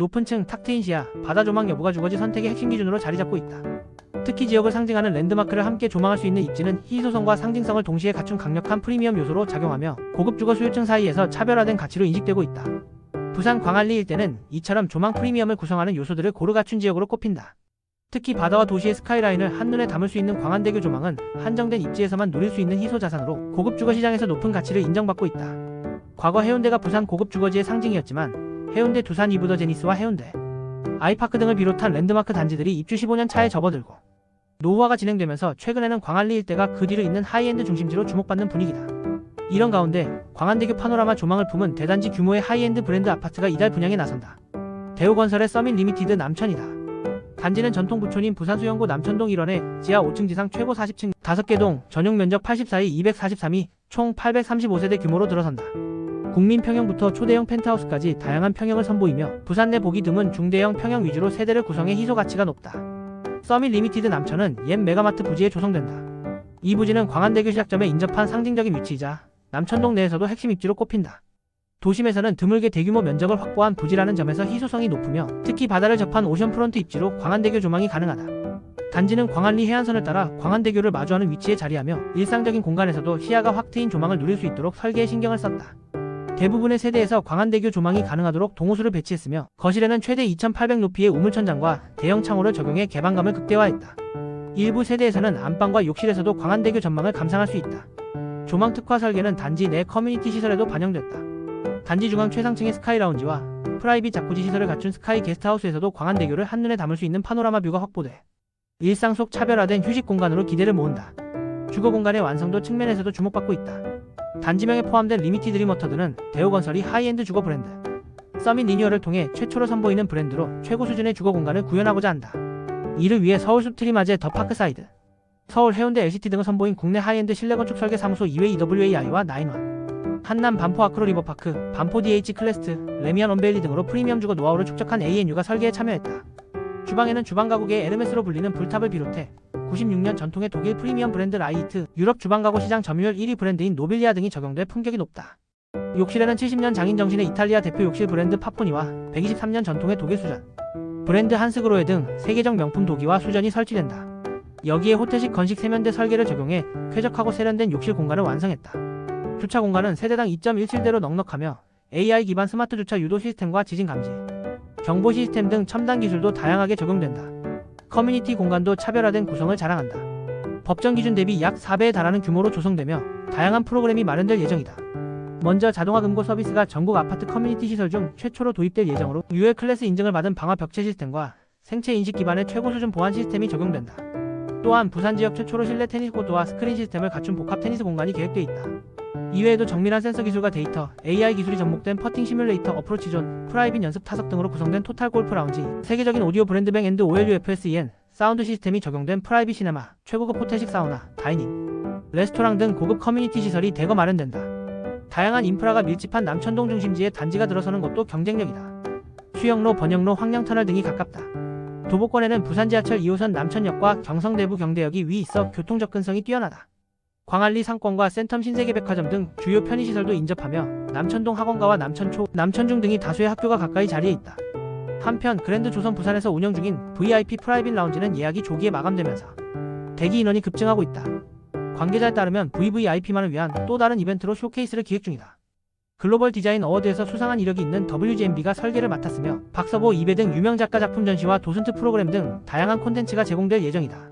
높은 층, 탁 트인 시야, 바다 조망 여부가 주거지 선택의 핵심 기준으로 자리 잡고 있다. 특히 지역을 상징하는 랜드마크를 함께 조망할 수 있는 입지는 희소성과 상징성을 동시에 갖춘 강력한 프리미엄 요소로 작용하며 고급 주거 수요층 사이에서 차별화된 가치로 인식되고 있다. 부산 광안리 일대는 이처럼 조망 프리미엄을 구성하는 요소들을 고루 갖춘 지역으로 꼽힌다. 특히 바다와 도시의 스카이라인을 한눈에 담을 수 있는 광안대교 조망은 한정된 입지에서만 누릴 수 있는 희소 자산으로 고급 주거 시장에서 높은 가치를 인정받고 있다. 과거 해운대가 부산 고급 주거지의 상징이었지만 해운대 두산 이브더 제니스와 해운대 아이파크 등을 비롯한 랜드마크 단지들이 입주 15년 차에 접어들고 노후화가 진행되면서 최근에는 광안리 일대가 그 뒤를 잇는 하이엔드 중심지로 주목받는 분위기다. 이런 가운데 광안대교 파노라마 조망을 품은 대단지 규모의 하이엔드 브랜드 아파트가 이달 분양에 나선다. 대우건설의 서민 리미티드 남천이다. 단지는 전통 부촌인 부산 수영구 남천동 1원에 지하 5층 지상 최고 40층 5개 동 전용 면적 84이 243이 총 835세대 규모로 들어선다. 국민 평형부터 초대형 펜트하우스까지 다양한 평형을 선보이며 부산 내 보기 드문 중대형 평형 위주로 세대를 구성해 희소 가치가 높다. 서밋 리미티드 남천은 옛 메가마트 부지에 조성된다. 이 부지는 광안대교 시작점에 인접한 상징적인 위치이자 남천동 내에서도 핵심 입지로 꼽힌다. 도심에서는 드물게 대규모 면적을 확보한 부지라는 점에서 희소성이 높으며 특히 바다를 접한 오션프론트 입지로 광안대교 조망이 가능하다. 단지는 광안리 해안선을 따라 광안대교를 마주하는 위치에 자리하며 일상적인 공간에서도 시야가 확 트인 조망을 누릴 수 있도록 설계에 신경을 썼다. 대부분의 세대에서 광안대교 조망이 가능하도록 동호수를 배치했으며 거실에는 최대 2800 높이의 우물천장과 대형 창호를 적용해 개방감을 극대화했다. 일부 세대에서는 안방과 욕실에서도 광안대교 전망을 감상할 수 있다. 조망 특화 설계는 단지 내 커뮤니티 시설에도 반영됐다. 단지 중앙 최상층의 스카이 라운지와 프라이빗 자쿠지 시설을 갖춘 스카이 게스트하우스에서도 광안대교를 한눈에 담을 수 있는 파노라마 뷰가 확보돼 일상 속 차별화된 휴식 공간으로 기대를 모은다. 주거 공간의 완성도 측면에서도 주목받고 있다. 단지명에 포함된 리미티드 리모터드는 대우건설이 하이엔드 주거 브랜드 서밋 리니어를 통해 최초로 선보이는 브랜드로 최고 수준의 주거 공간을 구현하고자 한다. 이를 위해 서울 숲트리마제 더 파크사이드, 서울 해운대 LCT 등을 선보인 국내 하이엔드 실내건축 설계 사무소 2회 EWAI와 나인원, 한남 반포 아크로 리버파크, 반포 DH 클래스트, 레미안 언베일리 등으로 프리미엄 주거 노하우를 축적한 ANU가 설계에 참여했다. 주방에는 주방 가구계의 에르메스로 불리는 불탑을 비롯해 96년 전통의 독일 프리미엄 브랜드 라이트, 유럽 주방 가구 시장 점유율 1위 브랜드인 노빌리아 등이 적용돼 품격이 높다. 욕실에는 70년 장인 정신의 이탈리아 대표 욕실 브랜드 파포니와 123년 전통의 독일 수전, 브랜드 한스그로에 등 세계적 명품 도기와 수전이 설치된다. 여기에 호텔식 건식 세면대 설계를 적용해 쾌적하고 세련된 욕실 공간을 완성했다. 주차 공간은 세대당 2.17대로 넉넉하며 AI 기반 스마트 주차 유도 시스템과 지진 감지, 경보 시스템 등 첨단 기술도 다양하게 적용된다. 커뮤니티 공간도 차별화된 구성을 자랑한다. 법정 기준 대비 약 4배에 달하는 규모로 조성되며 다양한 프로그램이 마련될 예정이다. 먼저 자동화 금고 서비스가 전국 아파트 커뮤니티 시설 중 최초로 도입될 예정으로 UL 클래스 인증을 받은 방화 벽체 시스템과 생체 인식 기반의 최고 수준 보안 시스템이 적용된다. 또한 부산 지역 최초로 실내 테니스 코트와 스크린 시스템을 갖춘 복합 테니스 공간이 계획돼 있다. 이외에도 정밀한 센서 기술과 데이터, AI 기술이 접목된 퍼팅 시뮬레이터, 어프로치 존, 프라이빗 연습 타석 등으로 구성된 토탈 골프 라운지, 세계적인 오디오 브랜드 뱅 앤드 OLUFSEN, 사운드 시스템이 적용된 프라이빗 시네마, 최고급 호텔식 사우나, 다이닝, 레스토랑 등 고급 커뮤니티 시설이 대거 마련된다. 다양한 인프라가 밀집한 남천동 중심지에 단지가 들어서는 것도 경쟁력이다. 수영로, 번영로, 황량터널 등이 가깝다. 도보권에는 부산 지하철 2호선 남천역과 경성대부 경대역이 위 있어 교통 접근성이 뛰어나다. 광안리 상권과 센텀 신세계백화점 등 주요 편의시설도 인접하며 남천동 학원가와 남천초, 남천중 등이 다수의 학교가 가까이 자리에 있다. 한편 그랜드 조선 부산에서 운영 중인 VIP 프라이빗 라운지는 예약이 조기에 마감되면서 대기 인원이 급증하고 있다. 관계자에 따르면 VVIP만을 위한 또 다른 이벤트로 쇼케이스를 기획 중이다. 글로벌 디자인 어워드에서 수상한 이력이 있는 WGMB가 설계를 맡았으며 박서보 이배 등 유명 작가 작품 전시와 도슨트 프로그램 등 다양한 콘텐츠가 제공될 예정이다.